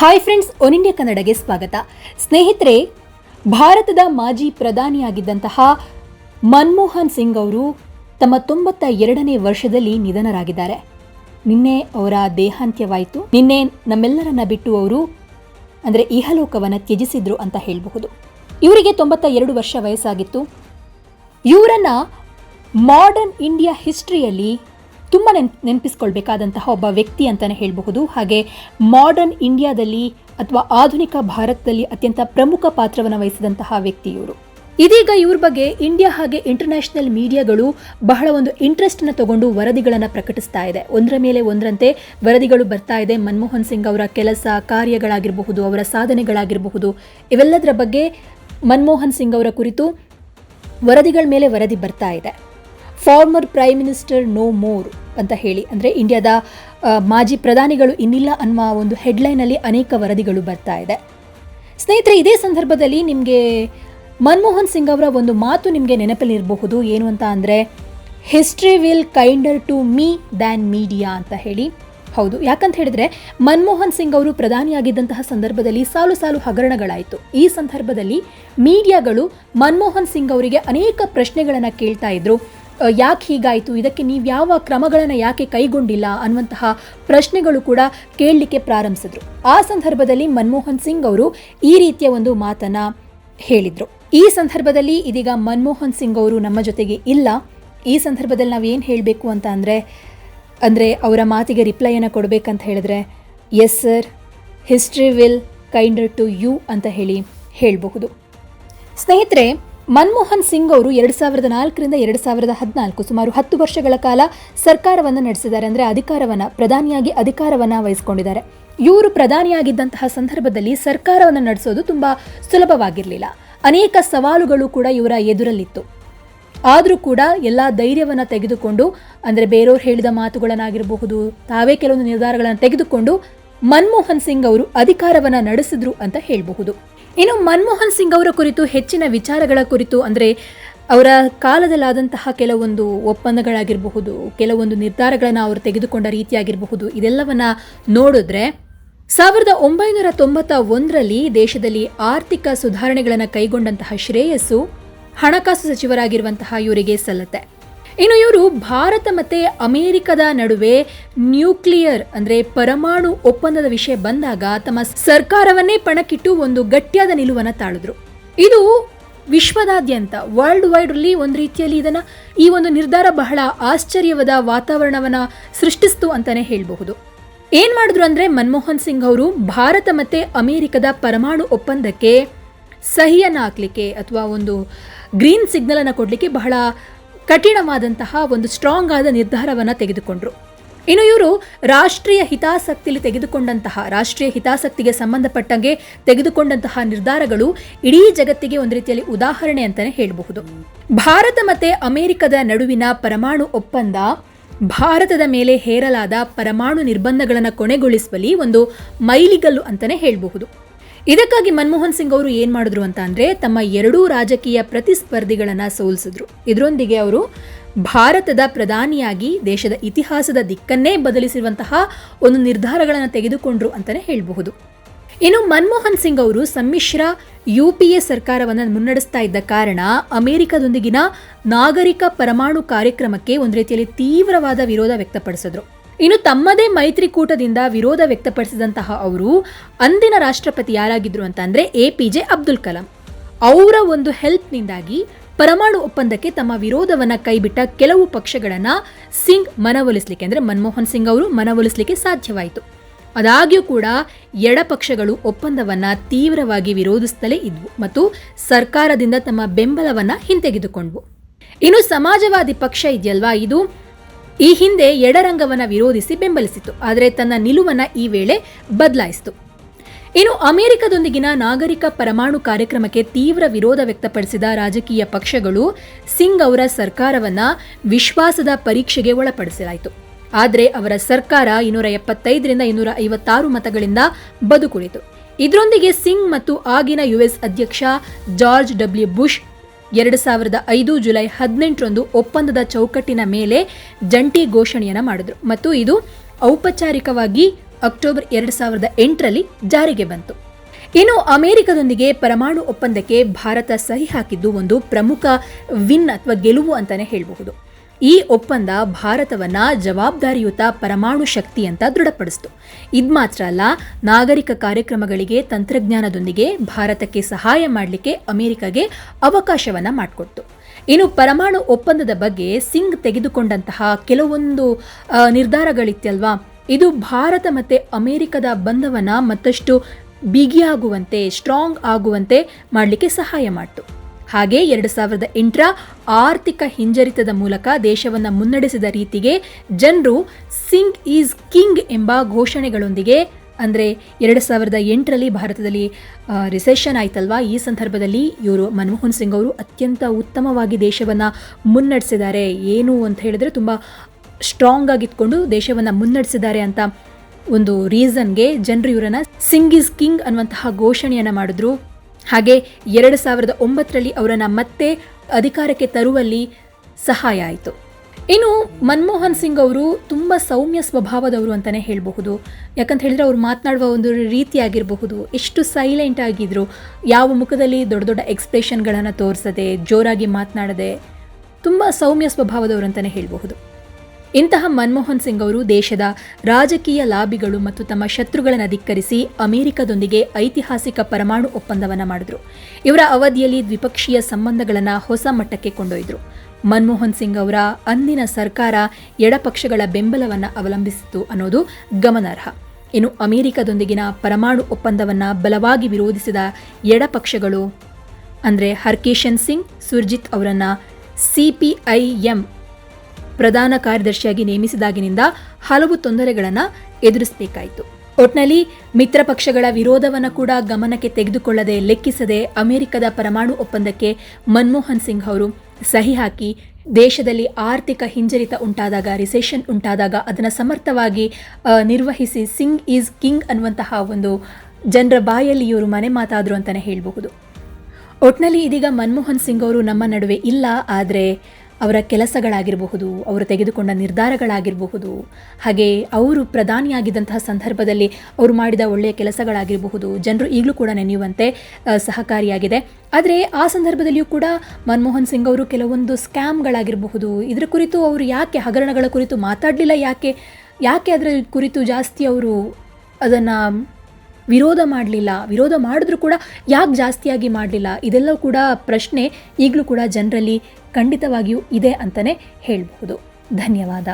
Hi friends, one India ಕನ್ನಡಗೆ ಸ್ವಾಗತ. ಸ್ನೇಹಿತರೆ, ಭಾರತದ ಮಾಜಿ ಪ್ರಧಾನಿಯಾಗಿದ್ದಂತಹ ಮನಮೋಹನ್ ಸಿಂಗ್ ಅವರು ತಮ್ಮ ತೊಂಬತ್ತ ಎರಡನೇ ವರ್ಷದಲ್ಲಿ ನಿಧನರಾಗಿದ್ದಾರೆ. ನಿನ್ನೆ ಅವರ ದೇಹಾಂತ್ಯವಾಯಿತು. ನಿನ್ನೆ ನಮ್ಮೆಲ್ಲರನ್ನ ಬಿಟ್ಟು ಅವರು ಅಂದರೆ ಇಹಲೋಕವನ್ನು ತ್ಯಜಿಸಿದ್ರು ಅಂತ ಹೇಳಬಹುದು. ಇವರಿಗೆ ತೊಂಬತ್ತ ಎರಡು ವರ್ಷ ವಯಸ್ಸಾಗಿತ್ತು. ಇವರನ್ನ ಮಾಡರ್ನ್ ಇಂಡಿಯಾ ಹಿಸ್ಟ್ರಿಯಲ್ಲಿ ತುಂಬ ನೆನ್, ನೆನಪಿಸ್ಕೊಳ್ಬೇಕಾದಂತಹ ಒಬ್ಬ ವ್ಯಕ್ತಿ ಅಂತಲೇ ಹೇಳಬಹುದು. ಹಾಗೆ ಮಾಡರ್ನ್ ಇಂಡಿಯಾದಲ್ಲಿ ಅಥವಾ ಆಧುನಿಕ ಭಾರತದಲ್ಲಿ ಅತ್ಯಂತ ಪ್ರಮುಖ ಪಾತ್ರವನ್ನು ವಹಿಸಿದಂತಹ ವ್ಯಕ್ತಿ ಇವರು. ಇದೀಗ ಇವ್ರ ಬಗ್ಗೆ ಇಂಡಿಯಾ ಹಾಗೆ ಇಂಟರ್ನ್ಯಾಷನಲ್ ಮೀಡಿಯಾಗಳು ಬಹಳ ಒಂದು ಇಂಟ್ರೆಸ್ಟ್ನ ತಗೊಂಡು ವರದಿಗಳನ್ನು ಪ್ರಕಟಿಸ್ತಾ ಇದೆ. ಒಂದರ ಮೇಲೆ ಒಂದರಂತೆ ವರದಿಗಳು ಬರ್ತಾ ಇದೆ. ಮನಮೋಹನ್ ಸಿಂಗ್ ಅವರ ಕೆಲಸ, ಕಾರ್ಯಗಳಾಗಿರಬಹುದು, ಅವರ ಸಾಧನೆಗಳಾಗಿರಬಹುದು, ಇವೆಲ್ಲದರ ಬಗ್ಗೆ ಮನಮೋಹನ್ ಸಿಂಗ್ ಅವರ ಕುರಿತು ವರದಿಗಳ ಮೇಲೆ ವರದಿ ಬರ್ತಾ ಇದೆ. Former prime minister no more ಅಂತ ಹೇಳಿ. ಅಂದರೆ ಇಂಡಿಯಾದ ಮಾಜಿ ಪ್ರಧಾನಿಗಳು ಇನ್ನಿಲ್ಲ ಅನ್ನುವ ಒಂದು ಹೆಡ್ಲೈನಲ್ಲಿ ಅನೇಕ ವರದಿಗಳು ಬರ್ತಾ ಇದೆ. ಸ್ನೇಹಿತರೆ, ಇದೇ ಸಂದರ್ಭದಲ್ಲಿ ನಿಮಗೆ ಮನಮೋಹನ್ ಸಿಂಗ್ ಅವರ ಒಂದು ಮಾತು ನಿಮಗೆ ನೆನಪಲ್ಲಿರಬಹುದು ಏನು ಅಂತ ಅಂದರೆ history will kinder to me than media ಅಂತ ಹೇಳಿ. ಹೌದು, ಯಾಕಂತ ಹೇಳಿದ್ರೆ, ಮನಮೋಹನ್ ಸಿಂಗ್ ಅವರು ಪ್ರಧಾನಿಯಾಗಿದ್ದಂತಹ ಸಂದರ್ಭದಲ್ಲಿ ಸಾಲು ಸಾಲು ಹಗರಣಗಳಾಯಿತು. ಈ ಸಂದರ್ಭದಲ್ಲಿ ಮೀಡಿಯಾಗಳು ಮನಮೋಹನ್ ಸಿಂಗ್ ಅವರಿಗೆ ಅನೇಕ ಪ್ರಶ್ನೆಗಳನ್ನು ಕೇಳ್ತಾ ಇದ್ರು. ಯಾಕೆ ಹೀಗಾಯಿತು? ಇದಕ್ಕೆ ನೀವು ಯಾವ ಕ್ರಮಗಳನ್ನು ಯಾಕೆ ಕೈಗೊಂಡಿಲ್ಲ ಅನ್ನುವಂತಹ ಪ್ರಶ್ನೆಗಳು ಕೂಡ ಕೇಳಲಿಕ್ಕೆ ಪ್ರಾರಂಭಿಸಿದ್ರು. ಆ ಸಂದರ್ಭದಲ್ಲಿ ಮನಮೋಹನ್ ಸಿಂಗ್ ಅವರು ಈ ರೀತಿಯ ಒಂದು ಮಾತನ್ನ ಹೇಳಿದ್ರು. ಈ ಸಂದರ್ಭದಲ್ಲಿ ಇದೀಗ ಮನಮೋಹನ್ ಸಿಂಗ್ ಅವರು ನಮ್ಮ ಜೊತೆಗೆ ಇಲ್ಲ. ಈ ಸಂದರ್ಭದಲ್ಲಿ ನಾವು ಏನು ಹೇಳಬೇಕು ಅಂತ ಅಂದರೆ ಅಂದರೆ ಅವರ ಮಾತಿಗೆ ರಿಪ್ಲೈಯನ್ನು ಕೊಡಬೇಕಂತ ಹೇಳಿದ್ರೆ yes sir history will kinder to you ಅಂತ ಹೇಳಿ ಹೇಳಬಹುದು. ಸ್ನೇಹಿತರೆ ಮನಮೋಹನ್ ಸಿಂಗ್ ಅವರು ಎರಡು ಸಾವಿರದ ನಾಲ್ಕರಿಂದ ಎರಡು ಸಾವಿರದ ಹದಿನಾಲ್ಕು ಸುಮಾರು ಹತ್ತು ವರ್ಷಗಳ ಕಾಲ ಸರ್ಕಾರವನ್ನು ನಡೆಸಿದ್ದಾರೆ ಅಂದರೆ ಅಧಿಕಾರವನ್ನು, ಪ್ರಧಾನಿಯಾಗಿ ಅಧಿಕಾರವನ್ನು ವಹಿಸಿಕೊಂಡಿದ್ದಾರೆ. ಇವರು ಪ್ರಧಾನಿಯಾಗಿದ್ದಂತಹ ಸಂದರ್ಭದಲ್ಲಿ ಸರ್ಕಾರವನ್ನು ನಡೆಸೋದು ತುಂಬ ಸುಲಭವಾಗಿರಲಿಲ್ಲ. ಅನೇಕ ಸವಾಲುಗಳು ಕೂಡ ಇವರ ಎದುರಲ್ಲಿತ್ತು. ಆದರೂ ಕೂಡ ಎಲ್ಲ ಧೈರ್ಯವನ್ನು ತೆಗೆದುಕೊಂಡು, ಅಂದರೆ ಬೇರೆಯವ್ರು ಹೇಳಿದ ಮಾತುಗಳನ್ನಾಗಿರಬಹುದು, ತಾವೇ ಕೆಲವೊಂದು ನಿರ್ಧಾರಗಳನ್ನು ತೆಗೆದುಕೊಂಡು ಮನಮೋಹನ್ ಸಿಂಗ್ ಅವರು ಅಧಿಕಾರವನ್ನ ನಡೆಸಿದ್ರು ಅಂತ ಹೇಳಬಹುದು. ಇನ್ನು ಮನಮೋಹನ್ ಸಿಂಗ್ ಅವರ ಕುರಿತು ಹೆಚ್ಚಿನ ವಿಚಾರಗಳ ಕುರಿತು ಅಂದರೆ ಅವರ ಕಾಲದಲ್ಲಾದಂತಹ ಕೆಲವೊಂದು ಒಪ್ಪಂದಗಳಾಗಿರಬಹುದು, ಕೆಲವೊಂದು ನಿರ್ಧಾರಗಳನ್ನು ಅವರು ತೆಗೆದುಕೊಂಡ ರೀತಿಯಾಗಿರಬಹುದು, ಇದೆಲ್ಲವನ್ನ ನೋಡಿದ್ರೆ ಸಾವಿರದ ಒಂಬೈನೂರ ತೊಂಬತ್ತ ಒಂದರಲ್ಲಿ ದೇಶದಲ್ಲಿ ಆರ್ಥಿಕ ಸುಧಾರಣೆಗಳನ್ನು ಕೈಗೊಂಡಂತಹ ಶ್ರೇಯಸ್ಸು ಹಣಕಾಸು ಸಚಿವರಾಗಿರುವಂತಹ ಇವರಿಗೆ ಸಲ್ಲತ್ತೆ. ಇನ್ನು ಇವರು ಭಾರತ ಮತ್ತೆ ಅಮೆರಿಕದ ನಡುವೆ ನ್ಯೂಕ್ಲಿಯರ್ ಅಂದ್ರೆ ಪರಮಾಣು ಒಪ್ಪಂದದ ವಿಷಯ ಬಂದಾಗ ತಮ್ಮ ಸರ್ಕಾರವನ್ನೇ ಪಣಕ್ಕಿಟ್ಟು ಒಂದು ಗಟ್ಟಿಯಾದ ನಿಲುವನ್ನು ತಾಳಿದ್ರು. ಇದು ವಿಶ್ವದಾದ್ಯಂತ ವರ್ಲ್ಡ್ ವೈಡ್ ಅಲ್ಲಿ ಒಂದು ರೀತಿಯಲ್ಲಿ ಇದನ್ನ ಈ ಒಂದು ನಿರ್ಧಾರ ಬಹಳ ಆಶ್ಚರ್ಯವಾದ ವಾತಾವರಣವನ್ನ ಸೃಷ್ಟಿಸ್ತು ಅಂತಾನೆ ಹೇಳಬಹುದು. ಏನು ಮಾಡಿದ್ರು ಅಂದ್ರೆ ಮನಮೋಹನ್ ಸಿಂಗ್ ಅವರು ಭಾರತ ಮತ್ತೆ ಅಮೆರಿಕದ ಪರಮಾಣು ಒಪ್ಪಂದಕ್ಕೆ ಸಹಿಯನ್ನು ಹಾಕ್ಲಿಕ್ಕೆ ಅಥವಾ ಒಂದು ಗ್ರೀನ್ ಸಿಗ್ನಲ್ ಅನ್ನು ಕೊಡಲಿಕ್ಕೆ ಬಹಳ ಕಠಿಣವಾದಂತಹ ಒಂದು ಸ್ಟ್ರಾಂಗ್ ಆದ ನಿರ್ಧಾರವನ್ನು ತೆಗೆದುಕೊಂಡರು. ಇನ್ನು ಇವರು ರಾಷ್ಟ್ರೀಯ ಹಿತಾಸಕ್ತಿಯಲ್ಲಿ ತೆಗೆದುಕೊಂಡಂತಹ, ರಾಷ್ಟ್ರೀಯ ಹಿತಾಸಕ್ತಿಗೆ ಸಂಬಂಧಪಟ್ಟಂಗೆ ತೆಗೆದುಕೊಂಡಂತಹ ನಿರ್ಧಾರಗಳು ಇಡೀ ಜಗತ್ತಿಗೆ ಒಂದು ರೀತಿಯಲ್ಲಿ ಉದಾಹರಣೆ ಅಂತಲೇ ಹೇಳಬಹುದು. ಭಾರತ ಮತ್ತೆ ಅಮೆರಿಕದ ನಡುವಿನ ಪರಮಾಣು ಒಪ್ಪಂದ ಭಾರತದ ಮೇಲೆ ಹೇರಲಾದ ಪರಮಾಣು ನಿರ್ಬಂಧಗಳನ್ನು ಕೊನೆಗೊಳಿಸುವಲ್ಲಿ ಒಂದು ಮೈಲಿಗಲ್ಲು ಅಂತಲೇ ಹೇಳಬಹುದು. ಇದಕ್ಕಾಗಿ ಮನಮೋಹನ್ ಸಿಂಗ್ ಅವರು ಏನ್ ಮಾಡಿದ್ರು ಅಂತ ಅಂದ್ರೆ ತಮ್ಮ ಎರಡೂ ರಾಜಕೀಯ ಪ್ರತಿಸ್ಪರ್ಧಿಗಳನ್ನ ಸೋಲಿಸಿದ್ರು. ಇದರೊಂದಿಗೆ ಅವರು ಭಾರತದ ಪ್ರಧಾನಿಯಾಗಿ ದೇಶದ ಇತಿಹಾಸದ ದಿಕ್ಕನ್ನೇ ಬದಲಿಸಿರುವಂತಹ ಒಂದು ನಿರ್ಧಾರಗಳನ್ನು ತೆಗೆದುಕೊಂಡ್ರು ಅಂತಲೇ ಹೇಳಬಹುದು. ಇನ್ನು ಮನಮೋಹನ್ ಸಿಂಗ್ ಅವರು ಸಮ್ಮಿಶ್ರ ಯು ಪಿ ಎ ಸರ್ಕಾರವನ್ನು ಮುನ್ನಡೆಸ್ತಾ ಇದ್ದ ಕಾರಣ ಅಮೆರಿಕದೊಂದಿಗಿನ ನಾಗರಿಕ ಪರಮಾಣು ಕಾರ್ಯಕ್ರಮಕ್ಕೆ ಒಂದು ರೀತಿಯಲ್ಲಿ ತೀವ್ರವಾದ ವಿರೋಧ ವ್ಯಕ್ತಪಡಿಸಿದ್ರು. ಇನ್ನು ತಮ್ಮದೇ ಮೈತ್ರಿಕೂಟದಿಂದ ವಿರೋಧ ವ್ಯಕ್ತಪಡಿಸಿದಂತಹ ಅವರು ಅಂದಿನ ರಾಷ್ಟ್ರಪತಿ ಯಾರಾಗಿದ್ರು ಅಂತಂದರೆ A P J Abdul Kalam. ಅವರ ಒಂದು ಹೆಲ್ಪ್ನಿಂದಾಗಿ ಪರಮಾಣು ಒಪ್ಪಂದಕ್ಕೆ ತಮ್ಮ ವಿರೋಧವನ್ನ ಕೈಬಿಟ್ಟ ಕೆಲವು ಪಕ್ಷಗಳನ್ನ ಸಿಂಗ್ ಮನವೊಲಿಸಲಿಕ್ಕೆ ಅಂದ್ರೆ ಮನಮೋಹನ್ ಸಿಂಗ್ ಅವರು ಮನವೊಲಿಸಲಿಕ್ಕೆ ಸಾಧ್ಯವಾಯಿತು. ಅದಾಗ್ಯೂ ಕೂಡ ಎಡಪಕ್ಷಗಳು ಒಪ್ಪಂದವನ್ನ ತೀವ್ರವಾಗಿ ವಿರೋಧಿಸುತ್ತಲೇ ಇದ್ವು ಮತ್ತು ಸರ್ಕಾರದಿಂದ ತಮ್ಮ ಬೆಂಬಲವನ್ನ ಹಿಂತೆಗೆದುಕೊಂಡ್ವು. ಇನ್ನು ಸಮಾಜವಾದಿ ಪಕ್ಷ ಇದೆಯಲ್ವಾ ಇದು? ಈ ಹಿಂದೆ ಎಡರಂಗವನ್ನ ವಿರೋಧಿಸಿ ಬೆಂಬಲಿಸಿತು ಆದರೆ ತನ್ನ ನಿಲುವನ್ನ ಈ ವೇಳೆ ಬದಲಾಯಿಸಿತು. ಇನ್ನು ಅಮೆರಿಕದೊಂದಿಗಿನ ನಾಗರಿಕ ಪರಮಾಣು ಕಾರ್ಯಕ್ರಮಕ್ಕೆ ತೀವ್ರ ವಿರೋಧ ವ್ಯಕ್ತಪಡಿಸಿದ ರಾಜಕೀಯ ಪಕ್ಷಗಳು ಸಿಂಗ್ ಅವರ ಸರ್ಕಾರವನ್ನ ವಿಶ್ವಾಸದ ಪರೀಕ್ಷೆಗೆ ಒಳಪಡಿಸಲಾಯಿತು. ಆದರೆ ಅವರ ಸರ್ಕಾರ ಇನ್ನೂರ ಎಪ್ಪತ್ತೈದರಿಂದ ಇನ್ನೂರ ಐವತ್ತಾರು ಮತಗಳಿಂದ ಬದುಕುಳಿತು. ಇದರೊಂದಿಗೆ ಸಿಂಗ್ ಮತ್ತು ಆಗಿನ ಯುಎಸ್ ಅಧ್ಯಕ್ಷ ಜಾರ್ಜ್ ಡಬ್ಲ್ಯೂ ಬುಷ್ ಎರಡು ಸಾವಿರದ ಐದು ಜುಲೈ ಹದಿನೆಂಟರಂದು ಒಪ್ಪಂದದ ಚೌಕಟ್ಟಿನ ಮೇಲೆ ಜಂಟಿ ಘೋಷಣೆಯನ್ನು ಮಾಡಿದ್ರು. ಮತ್ತು ಇದು ಔಪಚಾರಿಕವಾಗಿ ಅಕ್ಟೋಬರ್ ಎರಡು ಸಾವಿರದ ಎಂಟರಲ್ಲಿ ಜಾರಿಗೆ ಬಂತು. ಇನ್ನು ಅಮೆರಿಕದೊಂದಿಗೆ ಪರಮಾಣು ಒಪ್ಪಂದಕ್ಕೆ ಭಾರತ ಸಹಿ ಹಾಕಿದ್ದು ಒಂದು ಪ್ರಮುಖ ವಿನ್ ಅಥವಾ ಗೆಲುವು ಅಂತಾನೆ ಹೇಳಬಹುದು. ಈ ಒಪ್ಪಂದ ಭಾರತವನ್ನ ಜವಾಬ್ದಾರಿಯುತ ಪರಮಾಣು ಶಕ್ತಿ ಅಂತ ದೃಢಪಡಿಸಿತು. ಇದು ಮಾತ್ರ ಅಲ್ಲ, ನಾಗರಿಕ ಕಾರ್ಯಕ್ರಮಗಳಿಗೆ ತಂತ್ರಜ್ಞಾನದೊಂದಿಗೆ ಭಾರತಕ್ಕೆ ಸಹಾಯ ಮಾಡಲಿಕ್ಕೆ ಅಮೆರಿಕಗೆ ಅವಕಾಶವನ್ನು ಮಾಡಿಕೊಡ್ತು. ಇನ್ನು ಪರಮಾಣು ಒಪ್ಪಂದದ ಬಗ್ಗೆ ಸಿಂಗ್ ತೆಗೆದುಕೊಂಡಂತಹ ಕೆಲವೊಂದು ನಿರ್ಧಾರಗಳಿತ್ತಲ್ವಾ ಇದು ಭಾರತ ಮತ್ತು ಅಮೆರಿಕದ ಬಂಧವನ್ನು ಮತ್ತಷ್ಟು ಬಿಗಿಯಾಗುವಂತೆ ಸ್ಟ್ರಾಂಗ್ ಆಗುವಂತೆ ಮಾಡಲಿಕ್ಕೆ ಸಹಾಯ ಮಾಡಿತು. ಹಾಗೆ ಎರಡು ಸಾವಿರದ ಎಂಟರ ಆರ್ಥಿಕ ಹಿಂಜರಿತದ ಮೂಲಕ ದೇಶವನ್ನು ಮುನ್ನಡೆಸಿದ ರೀತಿಗೆ ಜನರು ಸಿಂಗ್ ಈಸ್ ಕಿಂಗ್ ಎಂಬ ಘೋಷಣೆಗಳೊಂದಿಗೆ, ಅಂದರೆ ಎರಡು ಸಾವಿರದ ಎಂಟರಲ್ಲಿ ಭಾರತದಲ್ಲಿ ರಿಸೆಷನ್ ಆಯ್ತಲ್ವಾ? ಈ ಸಂದರ್ಭದಲ್ಲಿ ಇವರು ಮನಮೋಹನ್ ಸಿಂಗ್ ಅವರು ಅತ್ಯಂತ ಉತ್ತಮವಾಗಿ ದೇಶವನ್ನು ಮುನ್ನಡೆಸಿದ್ದಾರೆ. ಏನು ಅಂತ ಹೇಳಿದ್ರೆ ತುಂಬ ಸ್ಟ್ರಾಂಗ್ ಆಗಿತ್ಕೊಂಡು ದೇಶವನ್ನು ಮುನ್ನಡೆಸಿದ್ದಾರೆ ಅಂತ ಒಂದು ರೀಸನ್ಗೆ ಜನರು ಇವರನ್ನು ಸಿಂಗ್ ಇಸ್ ಕಿಂಗ್ ಅನ್ನುವಂತಹ ಘೋಷಣೆಯನ್ನು ಮಾಡಿದ್ರು. ಹಾಗೆ ಎರಡು ಸಾವಿರದ ಒಂಬತ್ತರಲ್ಲಿ ಅವರನ್ನು ಮತ್ತೆ ಅಧಿಕಾರಕ್ಕೆ ತರುವಲ್ಲಿ ಸಹಾಯ ಆಯಿತು. ಇನ್ನು ಮನಮೋಹನ್ ಸಿಂಗ್ ಅವರು ತುಂಬ ಸೌಮ್ಯ ಸ್ವಭಾವದವರು ಅಂತಲೇ ಹೇಳಬಹುದು. ಯಾಕಂತ ಹೇಳಿದ್ರೆ ಅವ್ರು ಮಾತನಾಡುವ ಒಂದು ರೀತಿಯಾಗಿರಬಹುದು ಎಷ್ಟು ಸೈಲೆಂಟ್ ಆಗಿದ್ರು, ಯಾವ ಮುಖದಲ್ಲಿ ದೊಡ್ಡ ದೊಡ್ಡ ಎಕ್ಸ್ಪ್ರೆಷನ್ಗಳನ್ನು ತೋರಿಸದೆ, ಜೋರಾಗಿ ಮಾತನಾಡದೆ, ತುಂಬ ಸೌಮ್ಯ ಸ್ವಭಾವದವರು ಅಂತಲೇ ಹೇಳಬಹುದು. ಇಂತಹ ಮನಮೋಹನ್ ಸಿಂಗ್ ಅವರು ದೇಶದ ರಾಜಕೀಯ ಲಾಬಿಗಳು ಮತ್ತು ತಮ್ಮ ಶತ್ರುಗಳನ್ನು ಧಿಕ್ಕರಿಸಿ ಅಮೆರಿಕದೊಂದಿಗೆ ಐತಿಹಾಸಿಕ ಪರಮಾಣು ಒಪ್ಪಂದವನ್ನು ಮಾಡಿದ್ರು. ಇವರ ಅವಧಿಯಲ್ಲಿ ದ್ವಿಪಕ್ಷೀಯ ಸಂಬಂಧಗಳನ್ನು ಹೊಸ ಮಟ್ಟಕ್ಕೆ ಕೊಂಡೊಯ್ದರು. ಮನಮೋಹನ್ ಸಿಂಗ್ ಅವರ ಅಂದಿನ ಸರ್ಕಾರ ಎಡಪಕ್ಷಗಳ ಬೆಂಬಲವನ್ನು ಅವಲಂಬಿಸಿತು ಅನ್ನೋದು ಗಮನಾರ್ಹ. ಇನ್ನು ಅಮೆರಿಕದೊಂದಿಗಿನ ಪರಮಾಣು ಒಪ್ಪಂದವನ್ನು ಬಲವಾಗಿ ವಿರೋಧಿಸಿದ ಎಡಪಕ್ಷಗಳು ಅಂದರೆ ಹರ್ಕೇಶನ್ ಸಿಂಗ್, ಸುರ್ಜಿತ್ ಅವರನ್ನು ಸಿಪಿಐಎಂ ಪ್ರಧಾನ ಕಾರ್ಯದರ್ಶಿಯಾಗಿ ನೇಮಿಸಿದಾಗಿನಿಂದ ಹಲವು ತೊಂದರೆಗಳನ್ನು ಎದುರಿಸಬೇಕಾಯಿತು. ಒಟ್ನಲ್ಲಿ ಮಿತ್ರ ಪಕ್ಷಗಳ ವಿರೋಧವನ್ನು ಕೂಡ ಗಮನಕ್ಕೆ ತೆಗೆದುಕೊಳ್ಳದೆ ಲೆಕ್ಕಿಸದೆ ಅಮೆರಿಕದ ಪರಮಾಣು ಒಪ್ಪಂದಕ್ಕೆ ಮನಮೋಹನ್ ಸಿಂಗ್ ಅವರು ಸಹಿ ಹಾಕಿ ದೇಶದಲ್ಲಿ ಆರ್ಥಿಕ ಹಿಂಜರಿತ ಉಂಟಾದಾಗ ರಿಸೆಷನ್ ಉಂಟಾದಾಗ ಅದನ್ನು ಸಮರ್ಥವಾಗಿ ನಿರ್ವಹಿಸಿ ಸಿಂಗ್ ಈಸ್ ಕಿಂಗ್ ಅನ್ನುವಂತಹ ಒಂದು ಜನರ ಬಾಯಲ್ಲಿ ಇವರು ಮನೆ ಮಾತಾದರು ಅಂತಲೇ ಹೇಳಬಹುದು. ಒಟ್ನಲ್ಲಿ ಇದೀಗ ಮನಮೋಹನ್ ಸಿಂಗ್ ಅವರು ನಮ್ಮ ನಡುವೆ ಇಲ್ಲ, ಆದರೆ ಅವರ ಕೆಲಸಗಳಾಗಿರಬಹುದು, ಅವರು ತೆಗೆದುಕೊಂಡ ನಿರ್ಧಾರಗಳಾಗಿರಬಹುದು. ಹಾಗೆ ಅವರು ಪ್ರಧಾನಿಯಾಗಿದ್ದಂತಹ ಸಂದರ್ಭದಲ್ಲಿ ಅವರು ಮಾಡಿದ ಒಳ್ಳೆಯ ಕೆಲಸಗಳಾಗಿರಬಹುದು. ಜನರು ಈಗಲೂ ಕೂಡ ನೆನೆಯುವಂತೆ ಸಹಕಾರಿಯಾಗಿದೆ. ಆದರೆ ಆ ಸಂದರ್ಭದಲ್ಲಿಯೂ ಕೂಡ ಮನಮೋಹನ್ ಸಿಂಗ್ ಅವರು ಕೆಲವೊಂದು ಸ್ಕ್ಯಾಮ್ಗಳಾಗಿರಬಹುದು. ಇದರ ಕುರಿತು ಅವರು ಯಾಕೆ, ಹಗರಣಗಳ ಕುರಿತು ಮಾತಾಡಲಿಲ್ಲ ಯಾಕೆ? ಯಾಕೆ ಅದರ ಕುರಿತು ಜಾಸ್ತಿ ಅವರು ಅದನ್ನು ವಿರೋಧ ಮಾಡಲಿಲ್ಲ. ವಿರೋಧ ಮಾಡಿದ್ರೂ ಕೂಡ ಯಾಕೆ ಜಾಸ್ತಿಯಾಗಿ ಮಾಡಲಿಲ್ಲ? ಇದೆಲ್ಲ ಕೂಡ ಪ್ರಶ್ನೆ ಈಗಲೂ ಕೂಡ ಜನರಲ್ಲಿ ಖಂಡಿತವಾಗಿಯೂ ಇದೆ ಅಂತಲೇ ಹೇಳಬಹುದು. ಧನ್ಯವಾದ.